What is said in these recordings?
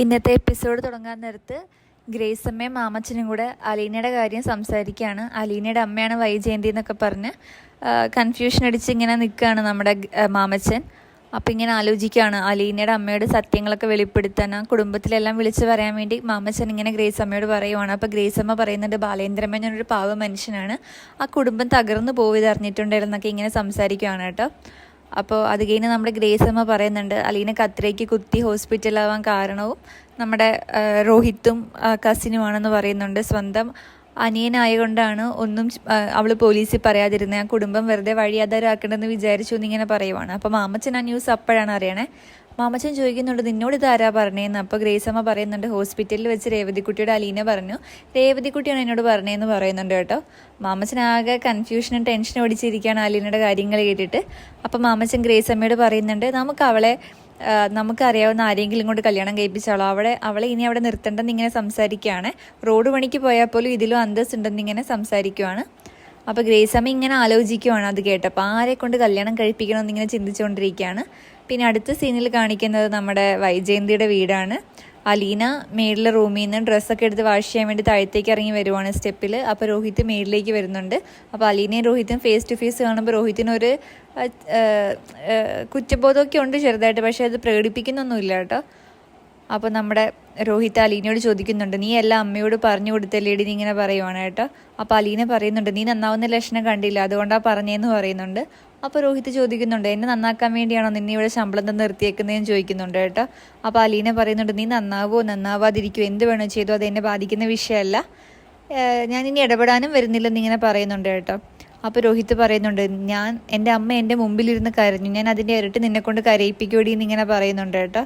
ഇന്നത്തെ എപ്പിസോഡ് തുടങ്ങാൻ നേരത്ത് ഗ്രേസ് അമ്മയും മാമച്ചനും കൂടെ അലീനയുടെ കാര്യം സംസാരിക്കുകയാണ്. അലീനയുടെ അമ്മയാണ് വൈജയന്തി എന്നൊക്കെ പറഞ്ഞ് കൺഫ്യൂഷൻ അടിച്ച് ഇങ്ങനെ നിൽക്കുകയാണ് നമ്മുടെ മാമച്ചൻ. അപ്പോൾ ഇങ്ങനെ ആലോചിക്കുകയാണ്. അലീനയുടെ അമ്മയുടെ സത്യങ്ങളൊക്കെ വെളിപ്പെടുത്താൻ ആ കുടുംബത്തിലെല്ലാം വിളിച്ച് പറയാൻ വേണ്ടി മാമച്ചൻ ഇങ്ങനെ ഗ്രേസ് അമ്മയോട് പറയുവാണ്. അപ്പോൾ ഗ്രേസ് അമ്മ പറയുന്നുണ്ട് ഞാനൊരു പാവ മനുഷ്യനാണ് ആ കുടുംബം തകർന്നു പോയത് അറിഞ്ഞിട്ടുണ്ടായിരുന്നൊക്കെ ഇങ്ങനെ സംസാരിക്കുകയാണ് കേട്ടോ. അപ്പോൾ അത് കഴിഞ്ഞ് നമ്മുടെ ഗ്രേസ് അമ്മ പറയുന്നുണ്ട് അലീന കത്രയ്ക്ക് കുത്തി ഹോസ്പിറ്റലാവാൻ കാരണവും നമ്മുടെ രോഹിത്തും കസിനുമാണെന്ന് പറയുന്നുണ്ട്. സ്വന്തം അനിയനായതുകൊണ്ടാണ് ഒന്നും അവൾ പോലീസിൽ പറയാതിരുന്നത്. ആ കുടുംബം വെറുതെ വഴിയാധാരാക്കണമെന്ന് വിചാരിച്ചു എന്നിങ്ങനെ പറയുവാണ്. അപ്പോൾ മാമച്ചൻ ആ ന്യൂസ് അപ്പോഴാണ് അറിയണേ. മാമച്ചൻ ചോദിക്കുന്നുണ്ട് നിന്നോട് ഇത് ആരാ പറഞ്ഞേന്ന്? അപ്പോൾ ഗ്രേസമ്മ പറയുന്നുണ്ട് ഹോസ്പിറ്റലിൽ വെച്ച് രേവതിക്കുട്ടിയുടെ അലീന പറഞ്ഞു. രേവതിക്കുട്ടിയാണ് എന്നോട് പറഞ്ഞതെന്ന് പറയുന്നുണ്ട് കേട്ടോ. മാമച്ചൻ ആകെ കൺഫ്യൂഷനും ടെൻഷനും ഓടിച്ചിരിക്കുകയാണ് അലീനയുടെ കാര്യങ്ങൾ കേട്ടിട്ട്. അപ്പോൾ മാമച്ചൻ ഗ്രേസമ്മയോട് പറയുന്നുണ്ട് നമുക്ക് അവളെ നമുക്കറിയാവുന്ന ആരെങ്കിലും കൊണ്ട് കല്യാണം കഴിപ്പിച്ചാളോ അവളെ അവളെ ഇനി അവിടെ നിർത്തേണ്ടെന്ന് ഇങ്ങനെ സംസാരിക്കുകയാണ്. റോഡ് പണിക്ക് പോയാൽ പോലും ഇതിലും അന്തസ് ഉണ്ടെന്ന് ഇങ്ങനെ സംസാരിക്കുവാണ്. അപ്പോൾ ഗ്രേസമ്മ ഇങ്ങനെ ആലോചിക്കുവാണ് അത് കേട്ടപ്പോൾ ആരെ കൊണ്ട് കല്യാണം കഴിപ്പിക്കണമെന്ന് ഇങ്ങനെ ചിന്തിച്ചുകൊണ്ടിരിക്കുകയാണ്. പിന്നെ അടുത്ത സീനിൽ കാണിക്കുന്നത് നമ്മുടെ വൈജയന്തിയുടെ വീടാണ്. അലീന മേളിലെ റൂമിൽ നിന്ന് ഡ്രസ്സൊക്കെ എടുത്ത് വാഷ് ചെയ്യാൻ വേണ്ടി താഴത്തേക്ക് ഇറങ്ങി വരുവാണ് സ്റ്റെപ്പിൽ അപ്പോൾ രോഹിത് മേളിലേക്ക് വരുന്നുണ്ട്. അപ്പോൾ അലീനയും രോഹിത്തും ഫേസ് ടു ഫേസ് കാണുമ്പോൾ രോഹിത്തിനൊരു കുറ്റബോധമൊക്കെ ഉണ്ട് ചെറുതായിട്ട്. പക്ഷേ അത് പ്രകടിപ്പിക്കുന്നൊന്നുമില്ല കേട്ടോ. അപ്പോൾ നമ്മുടെ രോഹിത് അലീനയോട് ചോദിക്കുന്നുണ്ട് നീ എല്ലാം അമ്മയോട് പറഞ്ഞു കൊടുത്തല്ലേടി നീ ഇങ്ങനെ പറയുവാണ് കേട്ടോ. അപ്പോൾ അലീന പറയുന്നുണ്ട് നീ നന്നാവുന്ന ലക്ഷണം കണ്ടില്ല അതുകൊണ്ടാണ് പറഞ്ഞതെന്ന് പറയുന്നുണ്ട്. അപ്പോൾ രോഹിത് ചോദിക്കുന്നുണ്ട് എന്നെ നന്നാക്കാൻ വേണ്ടിയാണോ നിന്നെ ഇവിടെ ശമ്പളം തന്നെ നിർത്തിയേക്കുന്നതെന്ന് ചോദിക്കുന്നുണ്ട് കേട്ടോ. അപ്പോൾ അലീന പറയുന്നുണ്ട് നീ നന്നാവോ നന്നാവാതിരിക്കുമോ എന്ത് വേണോ ചെയ്തോ അത് എന്നെ ബാധിക്കുന്ന വിഷയമല്ല. ഞാൻ ഇനി ഇടപെടാനും വരുന്നില്ലെന്ന് ഇങ്ങനെ പറയുന്നുണ്ട് കേട്ടോ. അപ്പോൾ രോഹിത് പറയുന്നുണ്ട് ഞാൻ എന്റെ അമ്മ എന്റെ മുമ്പിലിരുന്ന് കരഞ്ഞു ഞാൻ അതിന്റെ ഇരട്ടി നിന്നെക്കൊണ്ട് കരയിപ്പിക്കൂടി എന്നിങ്ങനെ പറയുന്നുണ്ട് കേട്ടോ.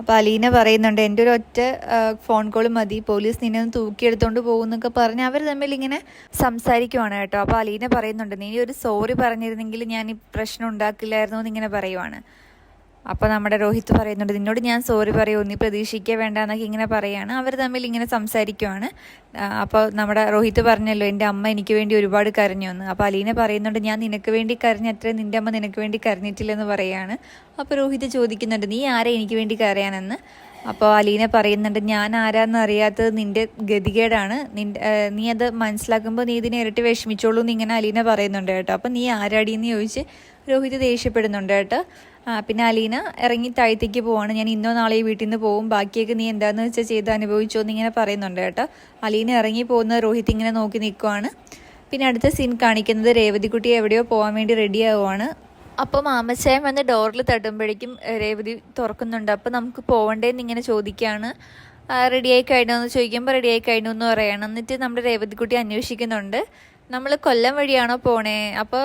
അപ്പോൾ അലീന പറയുന്നുണ്ട് എന്റെ ഒരു ഒറ്റ ഫോൺ കോൾ മതി. പോലീസ് നിന്നെ ഒന്ന് തൂക്കിയെടുത്തോണ്ട് പോകുന്നൊക്കെ പറഞ്ഞ് അവർ തമ്മിൽ ഇങ്ങനെ സംസാരിക്കുവാണ് കേട്ടോ. അപ്പോൾ അലീന പറയുന്നുണ്ട് നീ ഒരു സോറി പറഞ്ഞിരുന്നെങ്കിൽ ഞാൻ ഈ പ്രശ്നം ഉണ്ടാക്കില്ലായിരുന്നു എന്നിങ്ങനെ പറയുവാണ്. അപ്പോൾ നമ്മുടെ രോഹിത് പറയുന്നുണ്ട് നിന്നോട് ഞാൻ സോറി പറയൂ നീ പ്രതീക്ഷിക്കുക വേണ്ട എന്നൊക്കെ ഇങ്ങനെ പറയാണ്. അവർ തമ്മിൽ ഇങ്ങനെ സംസാരിക്കുവാണ്. അപ്പോൾ നമ്മുടെ രോഹിത് പറഞ്ഞല്ലോ എന്റെ അമ്മ എനിക്ക് വേണ്ടി ഒരുപാട് കരഞ്ഞു എന്ന് അപ്പോൾ അലീന പറയുന്നുണ്ട് ഞാൻ നിനക്ക് വേണ്ടി കരഞ്ഞ അത്ര നിന്റെ അമ്മ നിനക്ക് വേണ്ടി കരഞ്ഞിട്ടില്ലെന്ന് പറയാണ്. അപ്പോൾ രോഹിത് ചോദിക്കുന്നുണ്ട് നീ ആരെ എനിക്ക് വേണ്ടി കരയാനെന്ന്? അപ്പോൾ അലീന പറയുന്നുണ്ട് ഞാൻ ആരാന്ന് അറിയാത്തത് നിന്റെ ഗതികേടാണ്. നിന്റെ നീ അത് മനസ്സിലാക്കുമ്പോൾ നീ ഇതിനെ ഇരട്ടി വിഷമിച്ചോളൂ എന്ന് ഇങ്ങനെ അലീന പറയുന്നുണ്ട് കേട്ടോ. അപ്പോൾ നീ ആരാടിയെന്ന് ചോദിച്ച് രോഹിത് ദേഷ്യപ്പെടുന്നുണ്ട് കേട്ടോ. പിന്നെ അലീന ഇറങ്ങി താഴത്തേക്ക് പോവാണ്. ഞാൻ ഇന്നോ നാളെയോ വീട്ടിൽ നിന്ന് പോകും. ബാക്കിയൊക്കെ നീ എന്താണെന്ന് വെച്ചാൽ ചെയ്ത് അനുഭവിച്ചോ എന്നിങ്ങനെ പറയുന്നുണ്ട് കേട്ടോ. അലീന ഇറങ്ങി പോകുന്ന രോഹിത് ഇങ്ങനെ നോക്കി നിൽക്കുവാണ്. പിന്നെ അടുത്ത സീൻ കാണിക്കുന്നത് രേവതിക്കുട്ടി എവിടെയോ പോകാൻ വേണ്ടി റെഡി ആവുകയാണ് അപ്പോൾ മാമച്ചായം വന്ന് ഡോറിൽ തട്ടുമ്പോഴേക്കും രേവതി തുറക്കുന്നുണ്ട്. അപ്പോൾ നമുക്ക് പോകണ്ടേന്ന് ഇങ്ങനെ ചോദിക്കുകയാണ് റെഡിയായി കഴിഞ്ഞോ എന്ന് ചോദിക്കുമ്പോൾ റെഡിയായി കഴിഞ്ഞു എന്ന് പറയണം. എന്നിട്ട് നമ്മുടെ രേവതിക്കുട്ടി അന്വേഷിക്കുന്നുണ്ട്. നമ്മൾ കൊല്ലം വഴിയാണോ പോണേ? അപ്പോൾ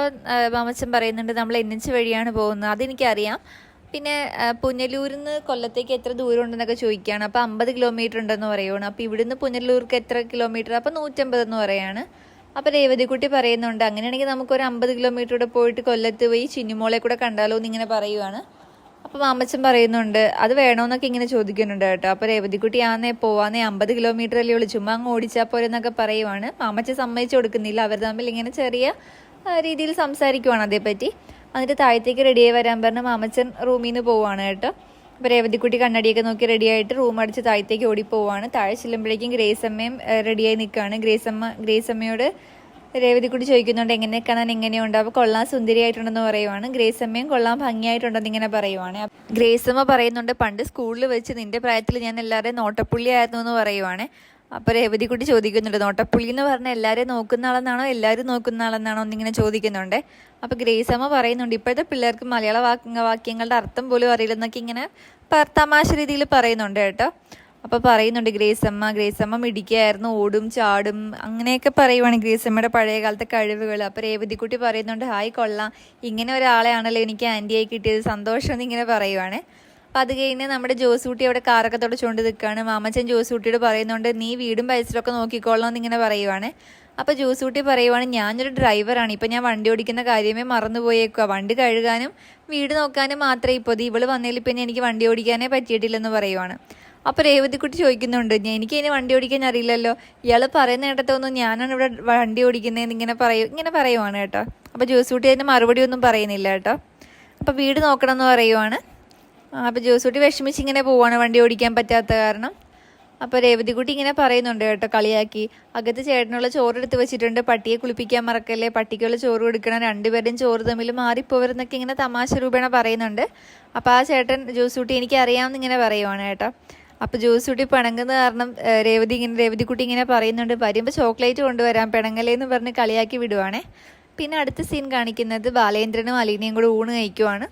മാമച്ചൻ പറയുന്നുണ്ട് നമ്മൾ എന്നിച്ച് വഴിയാണ് പോകുന്നത്. അതെനിക്കറിയാം. പിന്നെ പുനലൂരിൽ നിന്ന് കൊല്ലത്തേക്ക് എത്ര ദൂരം ഉണ്ടെന്നൊക്കെ ചോദിക്കുകയാണ്. അപ്പോൾ അമ്പത് കിലോമീറ്റർ ഉണ്ടെന്ന് പറയുകയാണ് അപ്പോൾ ഇവിടുന്ന് പുനലൂർക്ക് എത്ര കിലോമീറ്റർ? അപ്പോൾ നൂറ്റമ്പത് എന്ന് പറയാണ്. അപ്പോൾ രേവതിക്കുട്ടി പറയുന്നുണ്ട് അങ്ങനെയാണെങ്കിൽ നമുക്കൊരു അമ്പത് കിലോമീറ്റർ കൂടെ പോയിട്ട് കൊല്ലത്ത് പോയി ചിന്നിമോളെ കൂടെ കണ്ടാലോ എന്നിങ്ങനെ പറയുവാണ്. അപ്പോൾ മാമച്ചൻ പറയുന്നുണ്ട് അത് വേണമെന്നൊക്കെ ഇങ്ങനെ ചോദിക്കുന്നുണ്ട് കേട്ടോ. അപ്പോൾ രേവതിക്കുട്ടി ആന്നേ പോവാന്നേ അമ്പത് കിലോമീറ്റർ അല്ലേ ഉള്ളൂ. ചുമ്മാ അങ്ങ് ഓടിച്ചാൽ പോരെന്നൊക്കെ പറയുവാണ്. മാമച്ചൻ സമ്മതിച്ചു കൊടുക്കുന്നില്ല. അവർ തമ്മിൽ ഇങ്ങനെ ചെറിയ രീതിയിൽ സംസാരിക്കുവാണ് അതേപ്പറ്റി. എന്നിട്ട് താഴത്തേക്ക് റെഡിയായി വരാൻ പറഞ്ഞ് മാമച്ചൻ റൂമിൽ നിന്ന് പോവാണ് കേട്ടോ. അപ്പോൾ രേവതിക്കുട്ടി കണ്ണടിയൊക്കെ നോക്കി റെഡിയായിട്ട് റൂം അടിച്ച് താഴത്തേക്ക് ഓടിപ്പോവാണ്. പോവാണ് താഴെ ചെല്ലുമ്പോഴേക്കും ഗ്രേസമ്മയും റെഡിയായി നിൽക്കുകയാണ് ഗ്രേസമ്മ അമ്മ ഗ്രേസ് അമ്മയോട് രേവതിക്കുട്ടി ചോദിക്കുന്നുണ്ട് എങ്ങനെ കാണാൻ എങ്ങനെയുണ്ട്? കൊള്ളാൻ സുന്ദരിയായിട്ടുണ്ടെന്ന് പറയുവാണ്. ഗ്രേസമ്മയും കൊള്ളാം ഭംഗിയായിട്ടുണ്ടെന്ന് ഇങ്ങനെ പറയുവാണ്. ഗ്രേസമ്മ പറയുന്നുണ്ട് പണ്ട് സ്കൂളിൽ വെച്ച് നിന്റെ പ്രായത്തിൽ ഞാൻ എല്ലാവരെയും നോട്ടപ്പുള്ളിയായിരുന്നു എന്ന് പറയുവാണ്. അപ്പോൾ രേവതിക്കുട്ടി ചോദിക്കുന്നുണ്ട് നോട്ടപ്പുള്ളി എന്ന് പറഞ്ഞാൽ എല്ലാവരെയും നോക്കുന്ന ആളെന്നാണോ? എല്ലാവരും നോക്കുന്ന ആളെന്നാണോ? എന്നിങ്ങനെ ചോദിക്കുന്നുണ്ട്. അപ്പോൾ ഗ്രേസമ്മ പറയുന്നുണ്ട് ഇപ്പോഴത്തെ പിള്ളേർക്ക് മലയാള വാക്യ വാക്യങ്ങളുടെ അർത്ഥം പോലും അറിയില്ലെന്നൊക്കെ ഇങ്ങനെ തമാശ രീതിയിൽ പറയുന്നുണ്ട് കേട്ടോ. അപ്പോൾ പറയുന്നുണ്ട് ഗ്രേസമ്മ ഗ്രേസമ്മ മിടിക്കായിരുന്നു ഓടും ചാടും. അങ്ങനെയൊക്കെ പറയുവാണ് ഗ്രേസമ്മയുടെ പഴയ കാലത്തെ കഴിവുകൾ അപ്പോൾ രേവതിക്കുട്ടി പറയുന്നുണ്ട് ഹായ് കൊള്ളാം. ഇങ്ങനെ ഒരാളെയാണല്ലോ എനിക്ക് ആന്റിയായി കിട്ടിയത്. സന്തോഷം എന്നിങ്ങനെ പറയുവാണ്. അപ്പം അത് കഴിഞ്ഞ് നമ്മുടെ ജോസൂട്ടി അവിടെ കാറൊക്കെ തുടച്ചുകൊണ്ട് നിൽക്കുകയാണ് മാമച്ചൻ ജോസൂട്ടിയോട് പറയുന്നുണ്ട് നീ വീടും പരിസരമൊക്കെ എന്ന് എന്നിങ്ങനെ പറയുവാണ്. അപ്പോൾ ജോസൂട്ടി പറയുവാണ് ഞാനൊരു ഡ്രൈവറാണ്. ഇപ്പം ഞാൻ വണ്ടി ഓടിക്കുന്ന കാര്യമേ മറന്നുപോയേക്കുക വണ്ടി കഴുകാനും വീട് നോക്കാനും മാത്രമേ ഇപ്പോൾ ഇത് ഇവൾ വന്നതിൽ പിന്നെ എനിക്ക് വണ്ടി ഓടിക്കാനേ പറ്റിയിട്ടില്ലെന്ന് പറയുവാണ്. അപ്പോൾ രേവതിക്കുട്ടി ചോദിക്കുന്നുണ്ട് "ഞാൻ- എനിക്ക് ഇനി വണ്ടി ഓടിക്കാൻ അറിയില്ലല്ലോ. ഇയാൾ പറയുന്ന കേട്ടതൊന്നും ഞാനാണ് ഇവിടെ വണ്ടി ഓടിക്കുന്നതെന്ന് ഇങ്ങനെ പറയൂ ഇങ്ങനെ പറയുവാണ് കേട്ടോ. അപ്പോൾ കുട്ടി അതിന് മറുപടി ഒന്നും പറയുന്നില്ല കേട്ടോ. അപ്പോൾ വീട് നോക്കണം എന്ന് പറയുവാണ്. അപ്പോൾ കുട്ടി വിഷമിച്ച് ഇങ്ങനെ പോവാണ് വണ്ടി ഓടിക്കാൻ പറ്റാത്ത കാരണം. അപ്പോൾ രേവതിക്കുട്ടി ഇങ്ങനെ പറയുന്നുണ്ട് കേട്ടോ കളിയാക്കി. അകത്ത് ചേട്ടനുള്ള ചോറ് എടുത്ത് വെച്ചിട്ടുണ്ട്. പട്ടിയെ കുളിപ്പിക്കാൻ മറക്കല്ലേ? പട്ടിക്കുള്ള ചോറ് കൊടുക്കണം. രണ്ടുപേരും ചോറ് തമ്മിൽ മാറിപ്പോവരുന്നൊക്കെ ഇങ്ങനെ തമാശ രൂപേണ പറയുന്നുണ്ട്. അപ്പോൾ ആ ചേട്ടൻ ജോസൂട്ടി എനിക്ക് അറിയാമെന്ന് ഇങ്ങനെ പറയുവാണ് കേട്ടോ. അപ്പോൾ ജോസൂട്ടി പിണങ്ങുന്ന കാരണം രേവതി ഇങ്ങനെ രേവതിക്കുട്ടി ഇങ്ങനെ പറയുന്നുണ്ട് വരുമ്പോൾ ചോക്ലേറ്റ് കൊണ്ടുവരാം പിണങ്ങലേന്ന് പറഞ്ഞ് കളിയാക്കി വിടുവാണേ. പിന്നെ അടുത്ത സീൻ കാണിക്കുന്നത് ബാലേന്ദ്രനും അലീനയും കൂടെ ഊണ് കഴിക്കുവാണ്.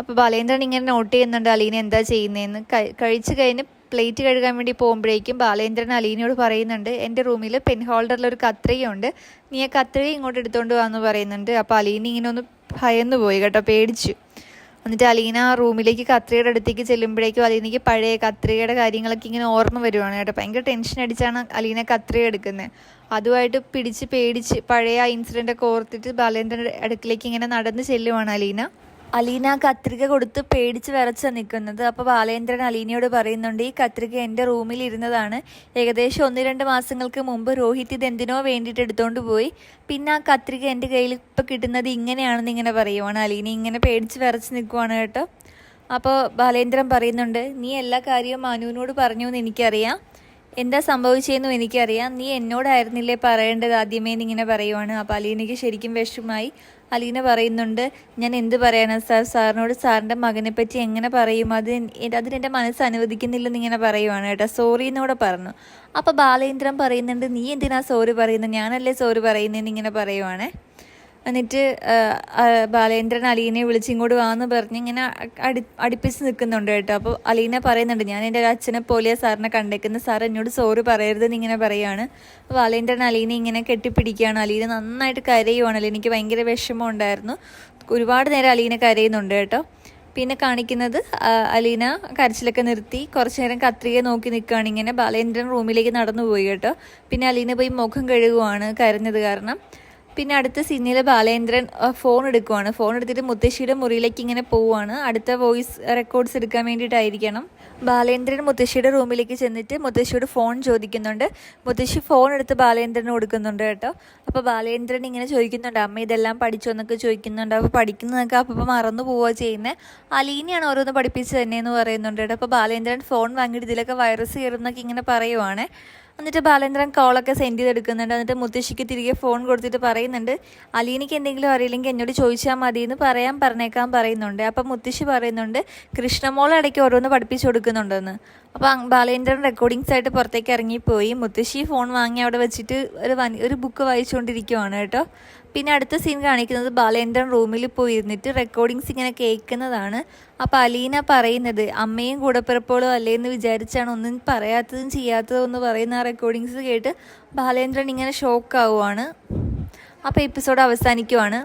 അപ്പോൾ ബാലേന്ദ്രൻ ഇങ്ങനെ നോട്ട് ചെയ്യുന്നുണ്ട് അലീന എന്താ ചെയ്യുന്നതെന്ന് കഴിച്ചു കഴിച്ച് കഴിഞ്ഞ് പ്ലേറ്റ് കഴുകാൻ വേണ്ടി പോകുമ്പോഴേക്കും ബാലേന്ദ്രൻ അലീനയോട് പറയുന്നുണ്ട് എന്റെ റൂമിൽ പെൻ ഹോൾഡറിൽ ഒരു കത്രികയുണ്ട്. നീ ആ കത്രിക ഇങ്ങോട്ട് എടുത്തുകൊണ്ട് വാന്ന് പറയുന്നുണ്ട്. അപ്പോൾ അലീന ഇങ്ങനെ ഒന്ന് ഭയന്നു പോയി കേട്ടോ പേടിച്ചു. എന്നിട്ട് അലീന റൂമിലേക്ക് കത്രികയുടെ അടുത്തേക്ക് ചെല്ലുമ്പോഴേക്കും അലീനയ്ക്ക് പഴയ കത്രികയുടെ കാര്യങ്ങളൊക്കെ ഇങ്ങനെ ഓർമ്മ വരുവാണ് കേട്ടോ. ഭയങ്കര ടെൻഷൻ അടിച്ചാണ് അലീന കത്രിക എടുക്കുന്നത് അതുമായിട്ട് പിടിച്ച് പേടിച്ച് പഴയ ആ ഇൻസിഡന്റ് ഒക്കെ ഓർത്തിട്ട് ബാലേന്ദ്രന്റെ അടുക്കിലേക്ക് ഇങ്ങനെ നടന്ന് ചെല്ലുവാണ് അലീന. അലീന കത്രിക കൊടുത്ത് പേടിച്ച് വിറച്ച നിൽക്കുന്നത് അപ്പോൾ ബാലേന്ദ്രൻ അലീനയോട് പറയുന്നുണ്ട് ഈ കത്രിക എന്റെ റൂമിൽ ഇരുന്നതാണ്. ഏകദേശം ഒന്ന് രണ്ട് മാസങ്ങൾക്ക് മുമ്പ് രോഹിത് ഇത് എന്തിനോ വേണ്ടിയിട്ട് എടുത്തുകൊണ്ട് പോയി. പിന്നെ ആ കത്രിക എന്റെ കയ്യിൽ ഇപ്പോൾ കിട്ടുന്നത് ഇങ്ങനെയാണെന്ന് ഇങ്ങനെ പറയുവാണ്. അലീന ഇങ്ങനെ പേടിച്ച് വിറച്ച് നിൽക്കുവാണ് കേട്ടോ. അപ്പോൾ ബാലേന്ദ്രൻ പറയുന്നുണ്ട് നീ എല്ലാ കാര്യവും മനുവിനോട് പറഞ്ഞു എന്ന് എനിക്കറിയാം. എന്താ സംഭവിച്ചതെന്നും എനിക്കറിയാം. നീ എന്നോടായിരുന്നില്ലേ പറയേണ്ടത്? ആദ്യമേ ഇങ്ങനെ പറയുവാണ്. അപ്പോൾ അലീനയ്ക്ക് ശരിക്കും വിഷമായി. അലീന പറയുന്നുണ്ട് ഞാൻ എന്ത് പറയണം സാർ? സാറിനോട് സാറിന്റെ മകനെ പറ്റി എങ്ങനെ പറയും? അത് അതിനെന്റെ മനസ്സ് അനുവദിക്കുന്നില്ലെന്ന് ഇങ്ങനെ പറയുവാണ് കേട്ടോ. സോറി പറഞ്ഞു. അപ്പോൾ ബാലേന്ദ്രൻ പറയുന്നുണ്ട് നീ എന്തിനാ സോറി പറയുന്നത് ഞാനല്ലേ സോറി പറയുന്നതെന്ന് ഇങ്ങനെ പറയുവാണേ. എന്നിട്ട് ബാലേന്ദ്രൻ അലീനെ വിളിച്ച് ഇങ്ങോട്ട് വാന്ന് പറഞ്ഞ് ഇങ്ങനെ അടി അടുപ്പിച്ച് നിൽക്കുന്നുണ്ട് കേട്ടോ. അപ്പോൾ അലീന പറയുന്നുണ്ട് ഞാൻ എന്റെ അച്ഛനെ പോലെയാണ് സാറിനെ കണ്ടേക്കുന്നത് സാർ എന്നോട് സോറി പറയരുതെന്ന് ഇങ്ങനെ പറയുകയാണ് അപ്പോൾ ബാലേന്ദ്രൻ അലീനെ ഇങ്ങനെ കെട്ടിപ്പിടിക്കുകയാണ്. അലീന നന്നായിട്ട് കരയുവാണ്. എനിക്ക് ഭയങ്കര വിഷമം ഉണ്ടായിരുന്നു. ഒരുപാട് നേരം അലീന കരയുന്നുണ്ട് കേട്ടോ. പിന്നെ കാണിക്കുന്നത് അലീന കരച്ചിലൊക്കെ നിർത്തി കുറച്ചു നേരം കത്രിക നോക്കി നിൽക്കുകയാണ് ഇങ്ങനെ. ബാലേന്ദ്രൻ റൂമിലേക്ക് നടന്നു പോയി കേട്ടോ. പിന്നെ അലീന പോയി മുഖം കഴുകുവാണ് കരഞ്ഞത് കാരണം. പിന്നെ അടുത്ത സീനിൽ ബാലേന്ദ്രൻ ഫോൺ എടുക്കുവാണ്. ഫോൺ എടുത്തിട്ട് മുത്തശ്ശിയുടെ മുറിയിലേക്ക് ഇങ്ങനെ പോവുകയാണ് അടുത്ത വോയിസ് റെക്കോർഡ്സ് എടുക്കാൻ വേണ്ടിയിട്ടായിരിക്കണം. ബാലേന്ദ്രൻ മുത്തശ്ശിയുടെ റൂമിലേക്ക് ചെന്നിട്ട് മുത്തശ്ശിയോട് ഫോൺ ചോദിക്കുന്നുണ്ട്. മുത്തശ്ശി ഫോൺ എടുത്ത് ബാലേന്ദ്രന് കൊടുക്കുന്നുണ്ട് കേട്ടോ. അപ്പോൾ ബാലേന്ദ്രൻ ഇങ്ങനെ ചോദിക്കുന്നുണ്ട് അമ്മ ഇതെല്ലാം പഠിച്ചു? എന്നൊക്കെ ചോദിക്കുന്നുണ്ട്. അപ്പോൾ പഠിക്കുന്നതൊക്കെ അപ്പം മറന്നു പോവുക ചെയ്യുന്നത് അലീനയാണ് ഓരോന്ന് പഠിപ്പിച്ച് തന്നെയെന്ന് പറയുന്നുണ്ട് കേട്ടോ. അപ്പോൾ ബാലേന്ദ്രൻ ഫോൺ വാങ്ങിയിട്ട് ഇതിലൊക്കെ വൈറസ് കയറുന്നൊക്കെ ഇങ്ങനെ പറയുവാണ്. എന്നിട്ട് ബാലേന്ദ്രൻ കോളൊക്കെ സെൻഡ് ചെയ്തെടുക്കുന്നുണ്ട്. എന്നിട്ട് മുത്തശ്ശിക്ക് തിരികെ ഫോൺ കൊടുത്തിട്ട് പറയുന്നുണ്ട് അലീനിക്ക് എന്തെങ്കിലും അറിയില്ലെങ്കിൽ എന്നോട് ചോദിച്ചാൽ മതി എന്ന് പറയാൻ പറഞ്ഞേക്കാൻ പറയുന്നുണ്ട്. അപ്പം മുത്തശ്ശി പറയുന്നുണ്ട് കൃഷ്ണമോൾ ഇടയ്ക്ക് ഓരോന്ന് പഠിപ്പിച്ചു കൊടുക്കുന്നുണ്ടെന്ന്. അപ്പോൾ ബാലേന്ദ്രൻ റെക്കോർഡിങ്സ് ആയിട്ട് പുറത്തേക്ക് ഇറങ്ങിപ്പോയി. മുത്തശ്ശി ഫോൺ വാങ്ങി അവിടെ വെച്ചിട്ട് ഒരു ഒരു ബുക്ക് വായിച്ചുകൊണ്ടിരിക്കുവാണ് കേട്ടോ. പിന്നെ അടുത്ത സീൻ കാണിക്കുന്നത് ബാലേന്ദ്രൻ റൂമിൽ പോയി ഇരുന്നിട്ട് റെക്കോർഡിങ്സ് ഇങ്ങനെ കേൾക്കുന്നതാണ്. അപ്പോൾ അലീന പറയുന്നത് അമ്മയും കൂടപ്പിറപ്പുകളും അല്ലേന്ന് വിചാരിച്ചാണ് ഒന്നും പറയാത്തതും ചെയ്യാത്തതും എന്ന് പറയുന്ന ആ റെക്കോർഡിങ്സ് കേട്ട് ബാലേന്ദ്രൻ ഇങ്ങനെ ഷോക്ക് ആവുകയാണ് അപ്പോൾ എപ്പിസോഡ് അവസാനിക്കുവാണ്.